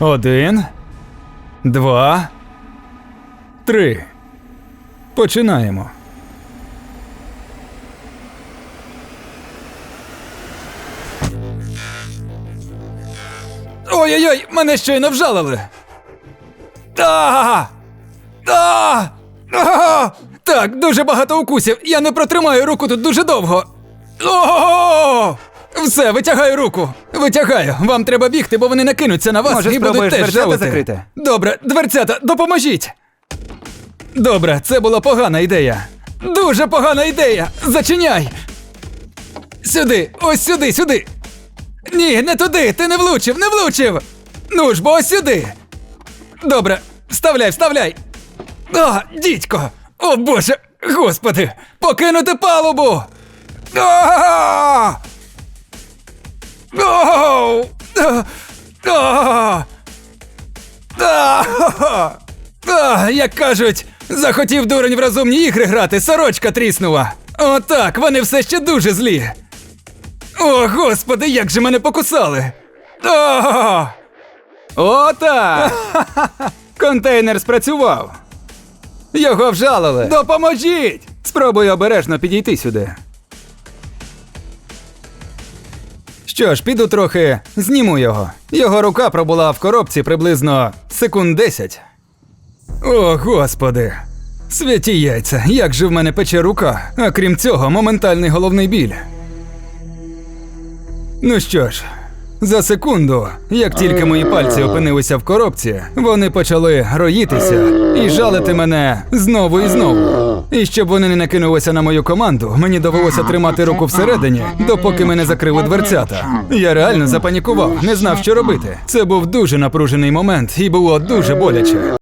Один, два, три. Починаємо. Ой-ой-ой, мене щойно вжалили. А! А! А! Так, дуже багато укусів. Я не протримаю руку тут дуже довго. О! Все, витягаю руку. Витягаю. Вам треба бігти, бо вони накинуться на вас Може, і будуть спробуєш теж дверцята жалити. закрити? Добре, дверцята, допоможіть. Добре, це була погана ідея. Дуже погана ідея. Зачиняй. Сюди, ось сюди, сюди. Ні, не туди, ти не влучив, не влучив. Ну ж, бо ось сюди. Добре, вставляй, вставляй. О, дідько! О боже! Господи! Покинути палубу! А! Як кажуть, захотів дурень в розумні ігри грати, сорочка тріснула. Отак, вони все ще дуже злі. О, господи, як же мене покусали! О! Отак! Контейнер спрацював. Його вжалили. Допоможіть! Спробую обережно підійти сюди. Що ж, піду трохи зніму його. Його рука пробула в коробці приблизно секунд 10. О, господи. Святі яйця, як же в мене пече рука, а крім цього, моментальний головний біль. Ну що ж, за секунду, як тільки мої пальці опинилися в коробці, вони почали роїтися і жалити мене знову і знову. І щоб вони не накинулися на мою команду, мені довелося тримати руку всередині, допоки мене закрили дверцята. Я реально запанікував, не знав, що робити. Це був дуже напружений момент і було дуже боляче.